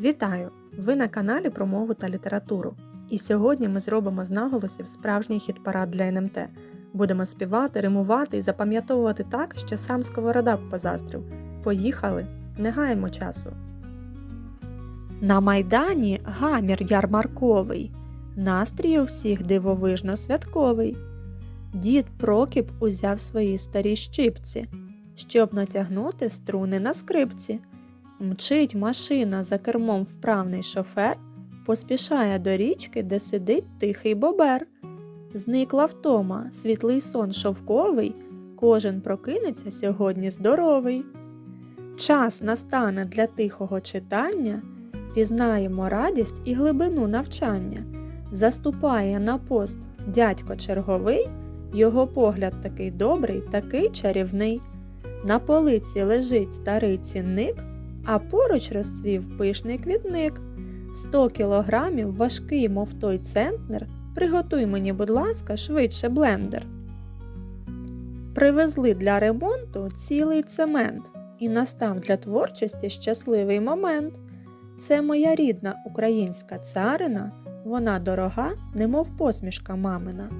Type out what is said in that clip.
Вітаю! Ви на каналі про мову та літературу. І сьогодні ми зробимо з наголосів справжній хіт-парад для НМТ. Будемо співати, римувати і запам'ятовувати так, що сам сковорода позаздрив. Поїхали! Не гаємо часу. На майдані гамір ярмарковий, настрій у всіх дивовижно святковий. Дід Прокіп узяв свої старі щипці, щоб натягнути струни на скрипці. Мчить машина за кермом вправний шофер, поспішає до річки, де сидить тихий бобер. Зникла втома, світлий сон шовковий, кожен прокинеться сьогодні здоровий. Час настане для тихого читання, пізнаємо радість і глибину навчання. Заступає на пост дядько черговий, його погляд такий добрий, такий чарівний. На полиці лежить старий цінник, а поруч розцвів пишний квітник. Сто кілограмів важкий, мов той центнер. Приготуй мені, будь ласка, швидше блендер. Привезли для ремонту цілий цемент, і настав для творчості щасливий момент. Це моя рідна українська царина, вона дорога, немов посмішка мамина.